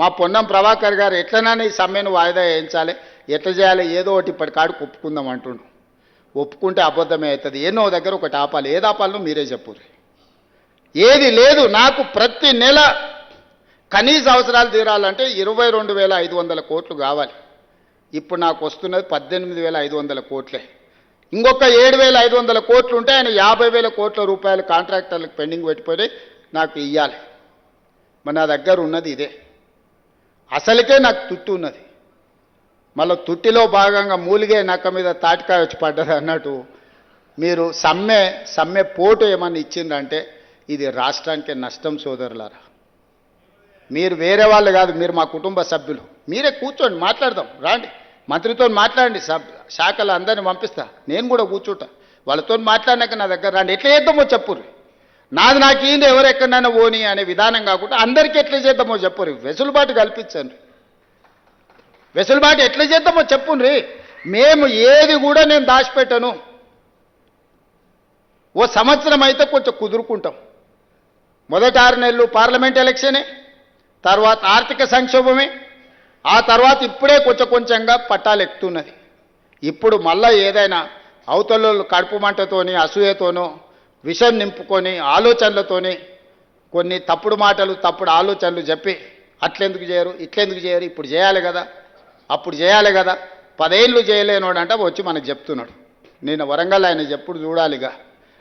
మా పొన్నం ప్రభాకర్ గారు ఎట్లనైనా ఈ సమ్మెను వాయిదా వేయించాలి ఎట్లా చేయాలి ఏదో ఒకటి ఇప్పటికాడికి ఒప్పుకుందాం అంటుండు. ఒప్పుకుంటే అబద్ధమే అవుతుంది. ఎన్నో దగ్గర ఒకటి ఆపాలి. ఏది ఆపాలో మీరే చెప్పుర్రి. ఏది లేదు నాకు ప్రతి నెల కనీస అవసరాలు తీరాలంటే ఇరవై రెండు వేల ఐదు వందల కోట్లు కావాలి. ఇప్పుడు నాకు వస్తున్నది పద్దెనిమిది వేల ఐదు వందల కోట్లే. ఇంకొక ఏడు వేల ఐదు వందల కోట్లు ఉంటే ఆయన యాభై వేల కోట్ల రూపాయలు కాంట్రాక్టర్లకు పెండింగ్ పెట్టిపోయి నాకు ఇవ్వాలి మరి నా దగ్గర ఉన్నది ఇదే. అసలుకే నాకు తుట్టు ఉన్నది. మళ్ళీ తుట్టిలో భాగంగా మూలిగే నక్క మీద తాటికాయ వచ్చి పడ్డది అన్నట్టు మీరు సమ్మె సమ్మె పోటు ఏమన్నా ఇచ్చిందంటే ఇది రాష్ట్రానికి నష్టం సోదరులారా. మీరు వేరే వాళ్ళు కాదు మీరు మా కుటుంబ సభ్యులు. మీరే కూర్చోండి మాట్లాడదాం రాండి. మంత్రితో మాట్లాడండి సబ్ శాఖలు అందరిని పంపిస్తా. నేను కూడా కూర్చుంటా. వాళ్ళతో మాట్లాడినాక నా దగ్గర రాండి. ఎట్లా చేద్దామో చెప్పుర్రి. నాది నాకు ఈయన ఎవరు ఎక్కడైనా పోని అనే విధానం కాకుండా అందరికీ ఎట్లా చేద్దామో చెప్పరు వెసులుబాటు కల్పించండి. వెసులుబాటు ఎట్లా చేద్దామో చెప్పుండ్రి మేము ఏది కూడా నేను దాచిపెట్టను. ఓ సంవత్సరం అయితే కొంచెం కుదురుకుంటాం. మొదటి ఆరు నెలలు పార్లమెంట్ ఎలక్షనే తర్వాత ఆర్థిక సంక్షోభమే ఆ తర్వాత ఇప్పుడే కొంచెం కొంచెంగా పట్టాలు ఎక్కుతున్నది. ఇప్పుడు మళ్ళా ఏదైనా అవతల కడుపు మంటతోని అసూయతోనో విషం నింపుకొని ఆలోచనలతోని కొన్ని తప్పుడు మాటలు తప్పుడు ఆలోచనలు చెప్పి అట్లెందుకు చేయరు ఇట్లెందుకు చేయరు ఇప్పుడు చేయాలి కదా అప్పుడు చేయాలి కదా పదేళ్ళు చేయలేనోడు అంటే వచ్చి మనకు చెప్తున్నాడు. నేను వరంగల్ ఆయన చెప్పుడు చూడాలిగా?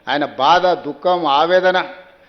ఆయన బాధ దుఃఖం ఆవేదన